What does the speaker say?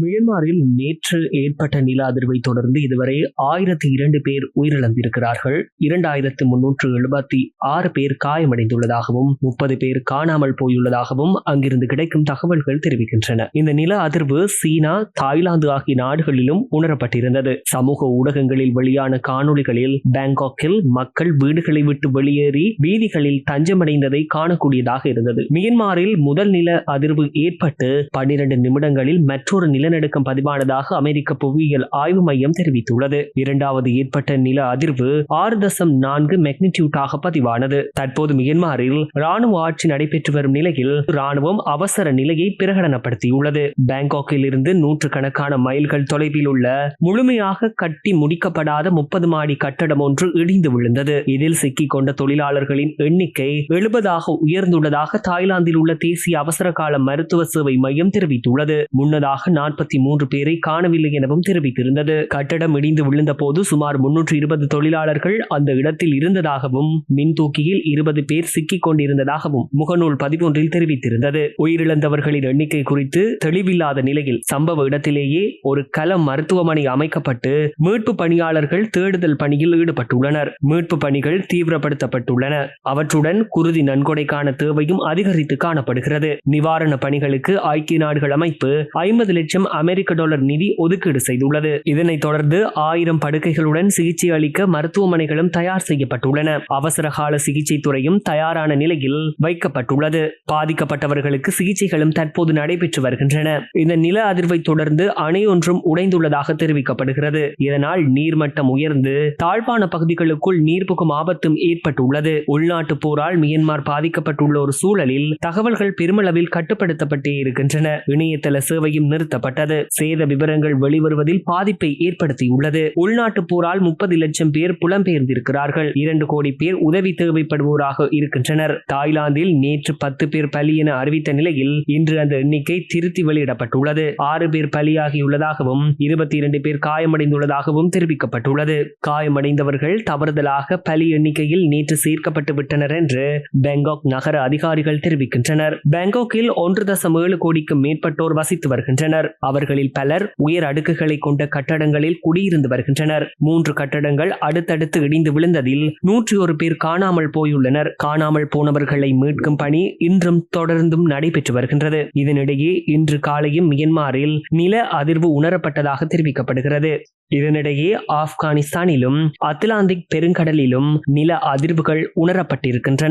மியன்மாரில் நேற்று ஏற்பட்ட நில அதிர்வை தொடர்ந்து இதுவரை ஆயிரத்தி இரண்டு பேர் உயிரிழந்திருக்கிறார்கள். இரண்டாயிரத்து முன்னூற்று எழுபத்தி ஆறு பேர் காயமடைந்துள்ளதாகவும் முப்பது பேர் காணாமல் போயுள்ளதாகவும் அங்கிருந்து கிடைக்கும் தகவல்கள் தெரிவிக்கின்றன. இந்த நில அதிர்வு சீனா தாய்லாந்து ஆகிய நாடுகளிலும் உணரப்பட்டிருந்தது. சமூக ஊடகங்களில் வெளியான காணொளிகளில் பேங்காக்கில் மக்கள் வீடுகளை விட்டு வெளியேறி வீதிகளில் தஞ்சமடைந்ததை காணக்கூடியதாக இருந்தது. மியன்மாரில் முதல் நில அதிர்வு ஏற்பட்டு பன்னிரண்டு நிமிடங்களில் மற்றொரு நிலநடுக்கம் பதிவானதாக அமெரிக்க புவியியல் ஆய்வு மையம் தெரிவித்துள்ளது. இரண்டாவது ஏற்பட்ட நில அதிர்வு ஆறு தசம் நான்கு மெக்னிடியூட்டாக பதிவானது. தற்போது மியன்மாரில் ராணுவ ஆட்சி நடைபெற்று வரும் நிலையில் ராணுவம் அவசர நிலையை பிரகடனப்படுத்தியுள்ளது. பாங்காக்கில் இருந்து நூற்று கணக்கான மைல்கள் தொலைவில் உள்ள முழுமையாக கட்டி முடிக்கப்படாத முப்பது மாடி கட்டடம் ஒன்று இடிந்து விழுந்தது. இதில் சிக்கிக் கொண்ட தொழிலாளர்களின் எண்ணிக்கை எழுபதாக உயர்ந்துள்ளதாக தாய்லாந்தில் உள்ள தேசிய அவசர கால மருத்துவ சேவை மையம் தெரிவித்துள்ளது. முன்னதாக நாற்பத்தி மூன்று பேரை காணவில்லை எனவும் தெரிவித்திருந்தது. கட்டடம் இடிந்து விழுந்த போது சுமார் முன்னூற்று இருபது தொழிலாளர்கள் அந்த இடத்தில் இருந்ததாகவும் மின் தூக்கியில் இருபது பேர் சிக்கிக் கொண்டிருந்ததாகவும் முகநூல் பதிவொன்றில் தெரிவித்திருந்தது. உயிரிழந்தவர்களின் எண்ணிக்கை குறித்து தெளிவில்லாத நிலையில் சம்பவ இடத்திலேயே ஒரு களம் மருத்துவமனை அமைக்கப்பட்டு மீட்பு பணியாளர்கள் தேடுதல் பணியில் ஈடுபட்டுள்ளனர். மீட்பு பணிகள் தீவிரப்படுத்தப்பட்டுள்ளன. அவற்றுடன் குருதி நன்கொடைக்கான தேவையும் அதிகரித்து காணப்படுகிறது. நிவாரண பணிகளுக்கு ஐக்கிய நாடுகள் அமைப்பு ஐம்பது லட்சம் அமெரிக்க டாலர் நிதி ஒதுக்கீடு செய்துள்ளது. இதனைத் தொடர்ந்து ஆயிரம் படுக்கைகளுடன் சிகிச்சை அளிக்க மருத்துவமனைகளும் தயார் செய்யப்பட்டுள்ளன. அவசர கால சிகிச்சை துறையும் தயாரான நிலையில் வைக்கப்பட்டுள்ளது. பாதிக்கப்பட்டவர்களுக்கு சிகிச்சைகளும் தற்போது நடைபெற்று வருகின்றன. இந்த நில அதிர்வை தொடர்ந்து அணையொன்றும் உடைந்துள்ளதாக தெரிவிக்கப்படுகிறது. இதனால் நீர்மட்டம் உயர்ந்து தாழ்வான பகுதிகளுக்குள் நீர்புகும் ஆபத்தும் ஏற்பட்டுள்ளது. உள்நாட்டு போரால் மியன்மார் பாதிக்கப்பட்டுள்ள ஒரு சூழலில் தகவல்கள் பெருமளவில் கட்டுப்படுத்தப்பட்டே இருக்கின்றன. இணையதள சேவையும் நிறுத்தப்பட்டு நிறுத்தப்பட்டது சேத விவரங்கள் வெளிவருவதில் பாதிப்பை ஏற்படுத்தியுள்ளது. உள்நாட்டு போரால் முப்பது லட்சம் பேர் புலம்பெயர்ந்திருக்கிறார்கள். இரண்டு கோடி பேர் உதவி தேவைப்படுவோராக இருக்கின்றனர். தாய்லாந்தில் நேற்று பத்து பேர் பலி என அறிவித்த நிலையில் இன்று அந்த எண்ணிக்கை திருத்தி வெளியிடப்பட்டுள்ளது. ஆறு பேர் பலியாகியுள்ளதாகவும் இருபத்தி இரண்டு பேர் காயமடைந்துள்ளதாகவும் தெரிவிக்கப்பட்டுள்ளது. காயமடைந்தவர்கள் தவறுதலாக பலி எண்ணிக்கையில் நேற்று சேர்க்கப்பட்டு விட்டனர் என்று பேங்காக் நகர அதிகாரிகள் தெரிவிக்கின்றனர். பேங்காக்கில் ஒன்று தசம் ஏழு கோடிக்கும் மேற்பட்டோர் வசித்து வருகின்றனர். அவர்களில் பலர் உயர் அடுக்குகளை கொண்ட கட்டடங்களில் குடியிருந்து வருகின்றனர். மூன்று கட்டடங்கள் அடுத்தடுத்து இடிந்து விழுந்ததில் நூற்றி ஒரு பேர் காணாமல் போயுள்ளனர். காணாமல் போனவர்களை மீட்கும் பணி இன்றும் தொடர்ந்தும் நடைபெற்று வருகின்றது. இதனிடையே இன்று காலையும் மியன்மாரில் நில அதிர்வு உணரப்பட்டதாக தெரிவிக்கப்படுகிறது. இதனிடையே ஆப்கானிஸ்தானிலும் அத்லாந்திக் பெருங்கடலிலும் நில அதிர்வுகள் உணரப்பட்டிருக்கின்றன.